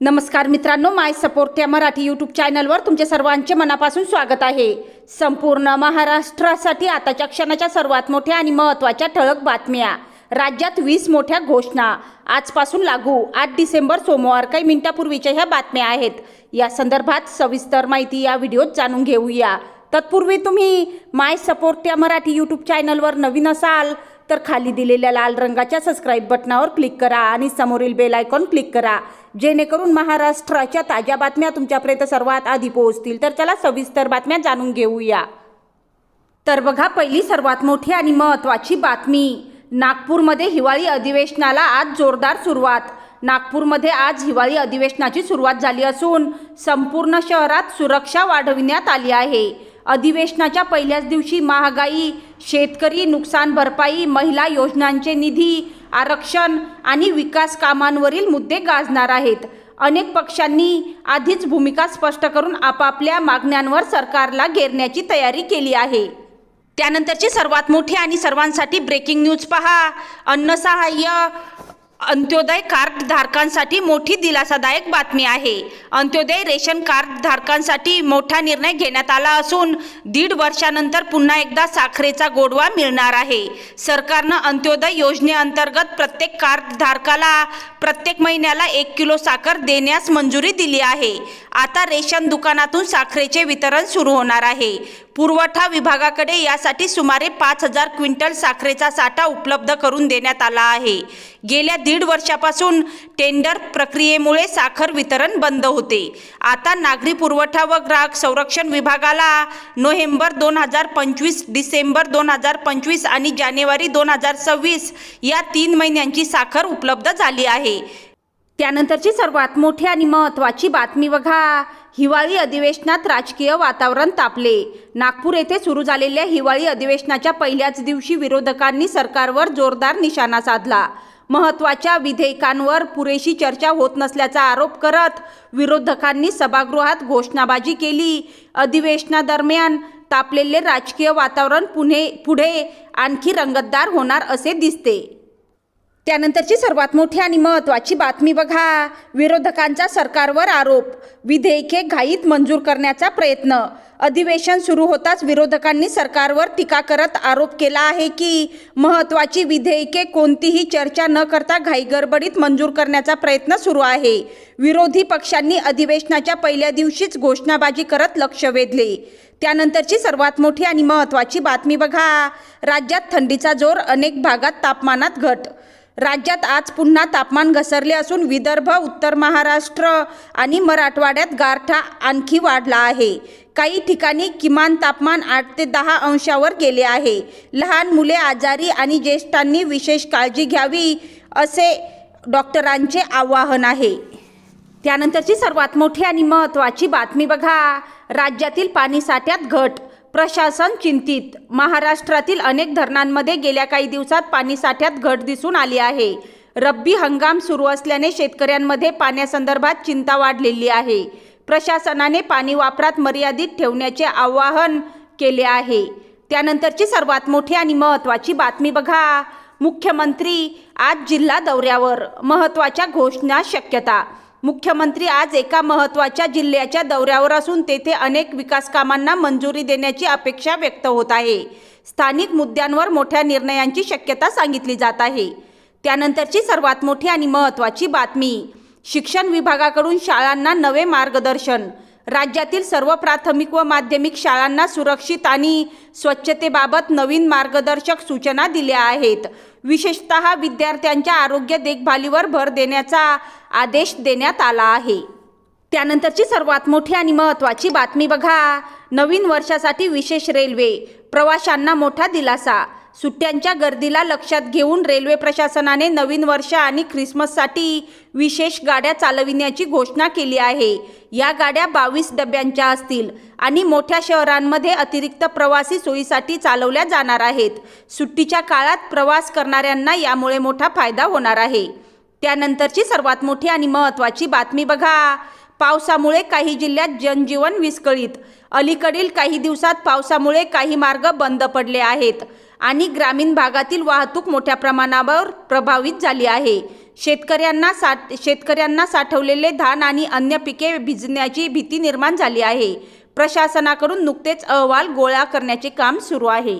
नमस्कार मित्रांनो माय सपोर्ट या मराठी यूट्यूब चॅनलवर तुमचे सर्वांचे मनापासून स्वागत आहे. संपूर्ण महाराष्ट्रासाठी आताच्या क्षणाच्या सर्वात मोठ्या आणि महत्त्वाच्या ठळक बातम्या. राज्यात वीस मोठ्या घोषणा. आजपासून लागू आठ डिसेंबर सोमवार काही मिनिटापूर्वीच्या ह्या बातम्या आहेत. या संदर्भात सविस्तर माहिती या व्हिडिओत जाणून घेऊया. तत्पूर्वी तुम्ही माय सपोर्ट या मराठी यूट्यूब चॅनलवर नवीन असाल तर खाली दिलेल्या लाल रंगाच्या सबस्क्राईब बटनावर क्लिक करा आणि समोरील बेल आयकॉन क्लिक करा. जेणेकरून महाराष्ट्राच्या ताज्या बातम्या तुमच्यापर्यंत सर्वात आधी पोहोचतील. तर चला सविस्तर बातम्या जाणून घेऊया. तर बघा पहिली सर्वात मोठी आणि महत्त्वाची बातमी. नागपूरमध्ये हिवाळी अधिवेशनाला आज जोरदार सुरुवात. नागपूरमध्ये आज हिवाळी अधिवेशनाची सुरुवात झाली असून संपूर्ण शहरात सुरक्षा वाढविण्यात आली आहे. अधिवेशनाच्या पहिल्याच दिवशी महागाई शेतकरी नुकसान भरपाई महिला योजनांचे निधी आरक्षण आणि विकास कामांवरील मुद्दे गाजणार आहेत. अनेक पक्षांनी आधीच भूमिका स्पष्ट करून आपापल्या मागण्यांवर सरकारला घेरण्याची तयारी केली आहे. त्यानंतरची सर्वात मोठी आणि सर्वांसाठी ब्रेकिंग न्यूज पहा. अन्नसहाय्य अंत्योदय कार्ड धारकांसाठी मोठी दिलासादायक बातमी आहे. अंत्योदय रेशन कार्ड धारकांसाठी मोठा निर्णय घेण्यात आला असून दीड वर्षानंतर पुन्हा एकदा साखरेचा गोडवा मिळणार आहे. सरकारनं अंत्योदय योजनेअंतर्गत प्रत्येक कार्ड धारकाला प्रत्येक महिन्याला एक किलो साखर देण्यास मंजुरी दिली आहे. आता रेशन दुकानातून साखरेचे वितरण सुरू होणार आहे. पुरवठा विभागाकडे यासाठी सुमारे पाच हजार क्विंटल साखरेचा साठा उपलब्ध करून देण्यात आला आहे. गेल्या दीड वर्षापासून टेंडर प्रक्रियेमुळे साखर वितरण बंद होते. आता नागरी पुरवठा व ग्राहक संरक्षण विभागाला नोव्हेंबर दोन हजार पंचवीस डिसेंबर दोन हजार पंचवीस आणि जानेवारी दोन हजार सव्वीस या तीन महिन्यांची साखर उपलब्ध झाली आहे. त्यानंतरची सर्वात मोठी आणि महत्त्वाची बातमी बघा. हिवाळी अधिवेशनात राजकीय वातावरण तापले. नागपूर येथे सुरू झालेल्या हिवाळी अधिवेशनाच्या पहिल्याच दिवशी विरोधकांनी सरकारवर जोरदार निशाणा साधला. महत्त्वाच्या विधेयकांवर पुरेशी चर्चा होत नसल्याचा आरोप करत विरोधकांनी सभागृहात घोषणाबाजी केली. अधिवेशनादरम्यान तापलेले राजकीय वातावरण पुणे पुढे आणखी रंगतदार होणार असे दिसते. त्यानंतरची सर्वात मोठी आणि महत्त्वाची बातमी बघा. विरोधकांचा सरकारवर आरोप. विधेयके घाईत मंजूर करण्याचा प्रयत्न. अधिवेशन सुरू होताच विरोधकांनी सरकारवर टीका करत आरोप केला आहे की महत्त्वाची विधेयके कोणतीही चर्चा न करता घाईगडबडीत मंजूर करण्याचा प्रयत्न सुरू आहे. विरोधी पक्षांनी अधिवेशनाच्या पहिल्या दिवशीच घोषणाबाजी करत लक्ष वेधले. त्यानंतरची सर्वात मोठी आणि महत्त्वाची बातमी बघा. राज्यात थंडीचा जोर अनेक भागात तापमानात घट. राज्यात आज पुन्हा तापमान घसरले असून विदर्भ उत्तर महाराष्ट्र आणि मराठवाड्यात गारठा आणखी वाढला आहे. काही ठिकाणी किमान तापमान आठ ते दहा अंशावर गेले आहे. लहान मुले आजारी आणि ज्येष्ठांनी विशेष काळजी घ्यावी असे डॉक्टरांचे आवाहन आहे. त्यानंतरची सर्वात मोठी आणि महत्त्वाची बातमी बघा. राज्यातील पाणीसाठ्यात घट. प्रशासन चिंतित. महाराष्ट्रातील अनेक धरणांमध्ये गेल्या काही दिवसात पाणीसाठ्यात घट दिसून आली आहे. रब्बी हंगाम सुरू असल्याने शेतकऱ्यांमध्ये पाण्यासंदर्भात चिंता वाढलेली आहे. प्रशासनाने पाणी वापरात मर्यादित ठेवण्याचे आवाहन केले आहे. त्यानंतरची सर्वात मोठी आणि महत्त्वाची बातमी बघा. मुख्यमंत्री आज जिल्हा दौऱ्यावर. महत्त्वाच्या घोषणा शक्यता. मुख्यमंत्री आज एका महत्त्वाच्या जिल्ह्याच्या दौऱ्यावर असून तेथे अनेक विकासकामांना मंजुरी देण्याची अपेक्षा व्यक्त होत आहे. स्थानिक मुद्द्यांवर मोठ्या निर्णयांची शक्यता सांगितली जात आहे. त्यानंतरची सर्वात मोठी आणि महत्त्वाची बातमी शिक्षण विभागाकडून शाळांना नवे मार्गदर्शन राज्यातील सर्व प्राथमिक व माध्यमिक शाळांना सुरक्षित आणि स्वच्छतेबाबत नवीन मार्गदर्शक सूचना दिल्या आहेत. विशेषत विद्यार्थ्यांच्या आरोग्य देखभालीवर भर देण्याचा आदेश देण्यात आला आहे. त्यानंतरची सर्वात मोठी आणि महत्त्वाची बातमी बघा. नवीन वर्षासाठी विशेष रेल्वे प्रवाशांना मोठा दिलासा. सुट्ट्यांच्या गर्दीला लक्षात घेऊन रेल्वे प्रशासनाने नवीन वर्ष आणि ख्रिसमससाठी विशेष गाड्या चालविण्याची घोषणा केली आहे. या गाड्या बावीस डब्यांच्या असतील आणि मोठ्या शहरांमध्ये अतिरिक्त प्रवासी सोयीसाठी चालवल्या जाणार आहेत. सुट्टीच्या काळात प्रवास करणाऱ्यांना यामुळे मोठा फायदा होणार आहे. त्यानंतरची सर्वात मोठी आणि महत्त्वाची बातमी बघा. पावसामुळे काही जिल्ह्यात जनजीवन विस्कळीत. अलीकडील काही दिवसात पावसामुळे काही मार्ग बंद पडले आहेत. आणि ग्रामीण भागातील वाहतूक मोठ्या प्रमाणावर प्रभावित झाली आहे. शेतकऱ्यांना साठ शेतकऱ्यांना साठवलेले धान आणि अन्य पिके भिजण्याची भीती निर्माण झाली आहे. प्रशासनाकडून नुकतेच अहवाल गोळा करण्याचे काम सुरू आहे.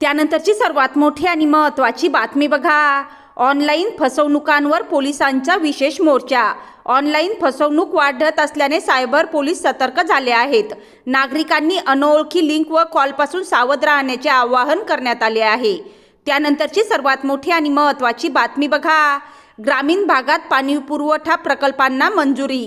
त्यानंतरची सर्वात मोठी आणि महत्त्वाची बातमी बघा. ऑनलाईन फसवणुकांवर पोलिसांचा विशेष मोर्चा. ऑनलाईन फसवणूक वाढत असल्याने सायबर पोलीस सतर्क झाले आहेत. नागरिकांनी अनोळखी लिंक व कॉलपासून सावध राहण्याचे आवाहन करण्यात आले आहे. त्यानंतरची सर्वात मोठी आणि महत्त्वाची बातमी बघा. ग्रामीण भागात पाणीपुरवठा प्रकल्पांना मंजुरी.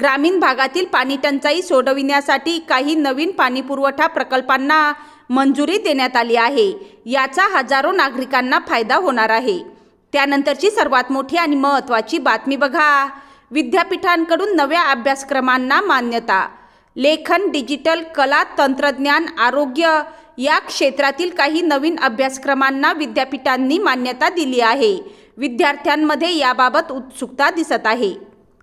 ग्रामीण भागातील पाणी टंचाई सोडविण्यासाठी काही नवीन पाणीपुरवठा प्रकल्पांना मंजुरी देण्यात आली आहे. याचा हजारो नागरिकांना फायदा होणार आहे. त्यानंतरची सर्वात मोठी आणि महत्त्वाची बातमी बघा. विद्यापीठांकडून नव्या अभ्यासक्रमांना मान्यता. लेखन डिजिटल कला तंत्रज्ञान आरोग्य या क्षेत्रातील काही नवीन अभ्यासक्रमांना विद्यापीठांनी मान्यता दिली आहे. विद्यार्थ्यांमध्ये याबाबत उत्सुकता दिसत आहे.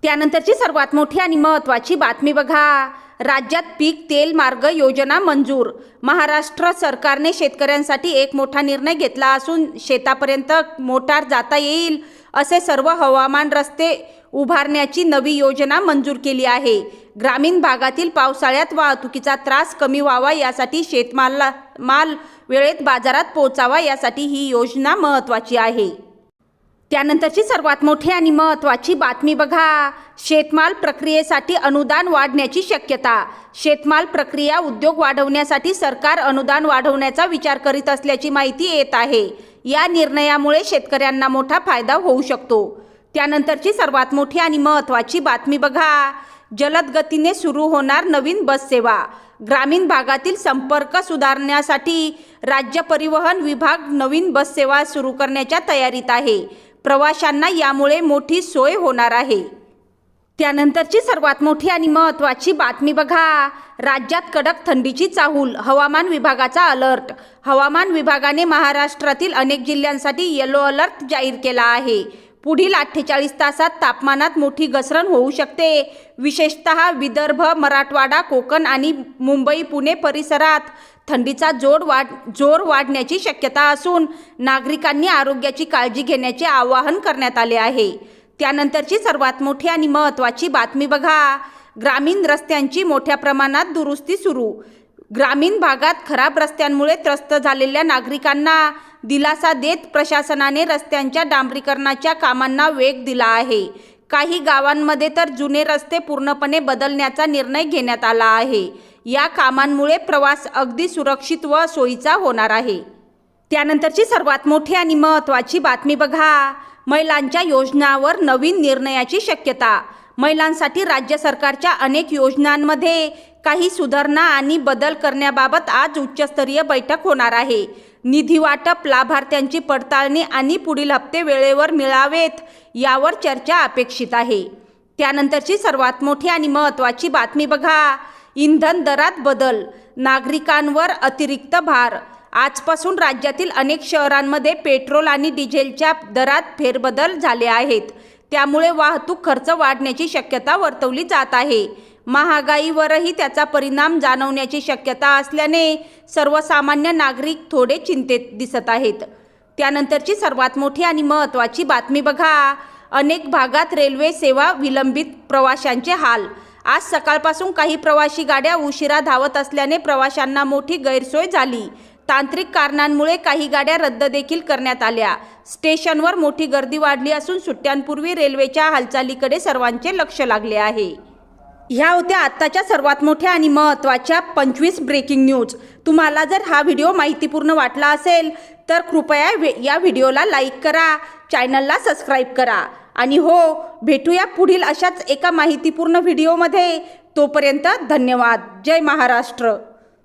त्यानंतरची सर्वात मोठी आणि महत्त्वाची बातमी बघा. राज्यात पीक तेल मार्ग योजना मंजूर. महाराष्ट्र सरकारने शेतकऱ्यांसाठी एक मोठा निर्णय घेतला असून शेतापर्यंत मोटार जाता येईल असे सर्व हवामान रस्ते उभारण्याची नवी योजना मंजूर केली आहे. ग्रामीण भागातील पावसाळ्यात वाहतुकीचा त्रास कमी व्हावा यासाठी शेतमाला माल वेळेत बाजारात पोहोचावा यासाठी ही योजना महत्त्वाची आहे. त्यानंतरची सर्वात मोठी आणि महत्त्वाची बातमी बघा. शेतमाल प्रक्रियेसाठी अनुदान वाढण्याची शक्यता. शेतमाल प्रक्रिया उद्योग वाढवण्यासाठी सरकार अनुदान वाढवण्याचा विचार करीत असल्याची माहिती येत आहे. या निर्णयामुळे शेतकऱ्यांना मोठा फायदा होऊ शकतो. त्यानंतरची सर्वात मोठी आणि महत्त्वाची बातमी बघा. जलद गतीने सुरू होणार नवीन बस सेवा. ग्रामीण भागातील संपर्क सुधारण्यासाठी राज्य परिवहन विभाग नवीन बस सेवा सुरू करण्याच्या तयारीत आहे. प्रवाशांना यामुळे मोठी सोय होणार आहे. त्यानंतरची सर्वात मोठी आणि महत्त्वाची बातमी बघा. राज्यात कडक थंडीची चाहूल हवामान विभागाचा अलर्ट. हवामान विभागाने महाराष्ट्रातील अनेक जिल्ह्यांसाठी येलो अलर्ट जाहीर केला आहे. पुढील अठ्ठेचाळीस तासात तापमानात मोठी घसरण होऊ शकते. विशेषत विदर्भ मराठवाडा कोकण आणि मुंबई पुणे परिसरात थंडीचा जोड वाढ जोर वाढण्याची शक्यता असून नागरिकांनी आरोग्याची काळजी घेण्याचे आवाहन करण्यात आले आहे. त्यानंतरची सर्वात मोठी आणि महत्त्वाची बातमी बघा. ग्रामीण रस्त्यांची मोठ्या प्रमाणात दुरुस्ती सुरू. ग्रामीण भागात खराब रस्त्यांमुळे त्रस्त झालेल्या नागरिकांना दिलासा देत प्रशासनाने रस्त्यांच्या डांबरीकरणाच्या कामांना वेग दिला आहे. काही गावांमध्ये तर जुने रस्ते पूर्णपणे बदलण्याचा निर्णय घेण्यात आला आहे. या कामांमुळे प्रवास अगदी सुरक्षित व सोयीचा होणार आहे. त्यानंतरची सर्वात मोठी आणि महत्त्वाची बातमी बघा. महिलांच्या योजनावर नवीन निर्णयाची शक्यता. महिलांसाठी राज्य सरकारच्या अनेक योजनांमध्ये काही सुधारणा आणि बदल करण्याबाबत आज उच्चस्तरीय बैठक होणार आहे. निधी वाटप लाभार्थ्यांची पडताळणी आणि पुढील हप्ते वेळेवर मिळावेत यावर चर्चा अपेक्षित आहे. त्यानंतरची सर्वात मोठी आणि महत्त्वाची बातमी बघा. इंधन दरात बदल. नागरिकांवर अतिरिक्त भार. आजपासून राज्यातील अनेक शहरांमध्ये पेट्रोल आणि डिझेलच्या दरात फेरबदल झाले आहेत. त्यामुळे वाहतूक खर्च वाढण्याची शक्यता वर्तवली जात आहे. महागाईवरही त्याचा परिणाम जाणवण्याची शक्यता असल्याने सर्वसामान्य नागरिक थोडे चिंतेत दिसत आहेत. त्यानंतरची सर्वात मोठी आणि महत्त्वाची बातमी बघा. अनेक भागात रेल्वे सेवा विलंबित प्रवाशांचे हाल. आज सकाळपासून काही प्रवासी गाड्या उशिरा धावत असल्याने प्रवाशांना मोठी गैरसोय झाली. तांत्रिक कारणांमुळे काही गाड्या रद्द देखील करण्यात आल्या. स्टेशनवर मोठी गर्दी वाढली असून सुट्ट्यांपूर्वी रेल्वेच्या हालचालीकडे सर्वांचे लक्ष लागले आहे. ह्या होत्या आत्ताच्या सर्वात मोठ्या आणि महत्त्वाच्या पंचवीस ब्रेकिंग न्यूज. तुम्हाला जर हा व्हिडिओ माहितीपूर्ण वाटला असेल तर कृपया या व्हिडिओला लाईक करा चॅनलला सबस्क्राईब करा. आणि हो भेटूया पुढील अशाच एका माहितीपूर्ण व्हिडिओमध्ये. तोपर्यंत धन्यवाद. जय महाराष्ट्र.